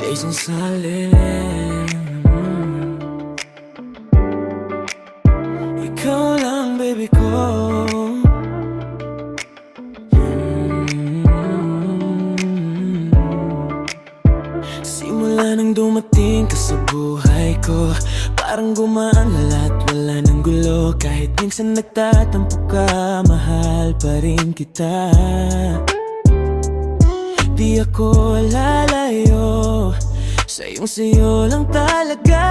pusong salim Ikaw lang baby ko. Mm. Simula nang dumating ka sa buhay ko Parang gumaan lahat, wala nang gulo. Kahit minsan nagtatampo ka, mahal pa rin kita. Di ako lalayo Sayong sayo lang talaga.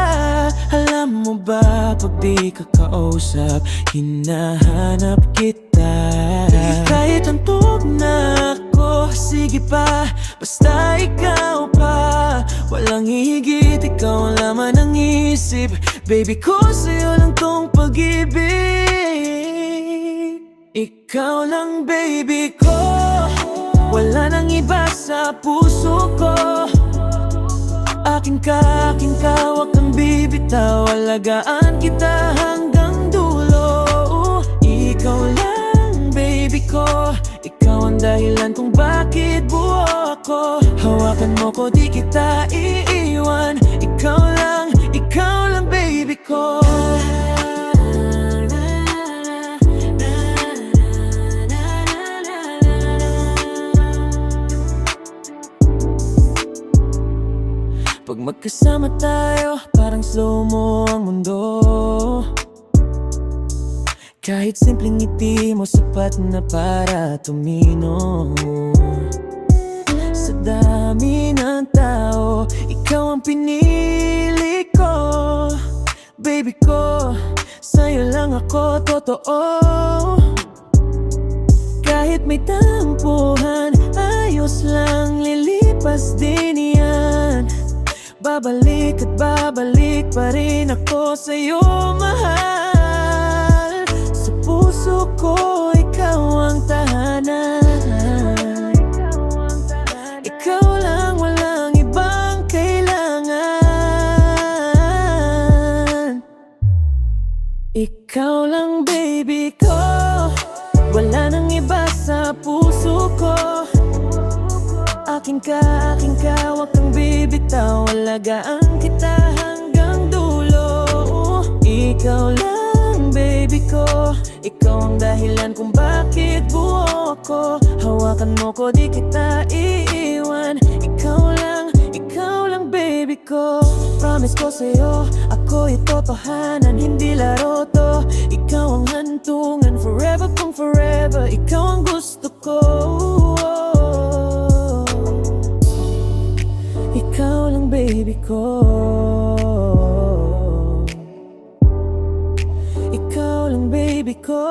Alam mo ba pag di ka kausap Hinahanap kita. Kahit antog na ako Sige pa, basta ikaw pa. Walang hihigit, ikaw ang laman ng isip. Baby ko, sa'yo lang tong pag-ibig. Ikaw lang baby ko. Wala nang iba sa puso ko Akin ka, akin ka, wag kang bibitaw. Alagaan kita hanggang dulo. Ikaw lang, baby ko. Ikaw ang dahilan kung bakit buo ako. Hawakan mo ko, di kita iiwan Pag magkasama tayo, parang slow mo ang mundo. Kahit simpleng ngiti mo, sapat na para tumino. Sa dami ng tao, ikaw ang pinili ko. Baby ko, sa'yo lang ako totoo. Kahit may tampuhan Ayos lang, lilipas din Babalik at babalik pa rin ako sa'yo, mahal. Sa puso ko, ikaw ang tahanan. Ikaw lang, walang ibang kailangan. Ikaw lang, baby ko. Wala nang iba sa puso ko. Akin ka, akin bibitaw Alagaan kita hanggang dulo. Ikaw lang, baby ko. Ikaw ang dahilan kung bakit buo ako Hawakan mo ko, di kita iiwan. Ikaw lang, ikaw lang, baby ko. Promise ko sa'yo, ako'y totohanan Hindi laro to. Ikaw ang hantungan Forever kung forever. Ikaw ang gusto ko baby ko Ikaw lang baby ko